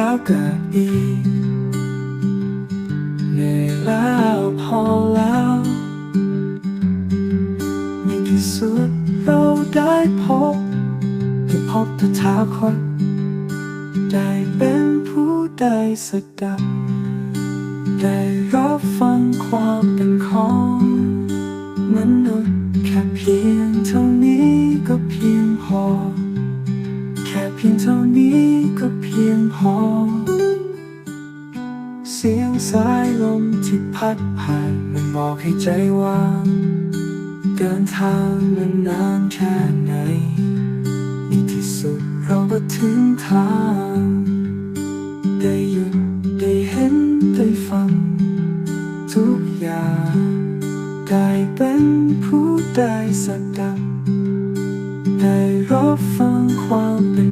แล้วก็อีกเหนื่อยแล้วพอแล้วในที่สุดเราได้พบได้พบตถาคตได้เป็นผู้ได้สดับ ได้รับฟังความเป็นของมนุษย์แค่เพียงเท่านี้ก็เพียงพอ แค่เพียงเท่านี้ก็เพียง หอม เสียงสายลมที่พัดผ่านมันบอกให้ใจวางเดินทางมันนานแค่ไหนในที่สุดเราก็ถึงทาง ได้หยุดได้เห็นได้ฟัง ทุกอย่างได้เป็นผู้ได้สักดังได้รับฟังความเป็น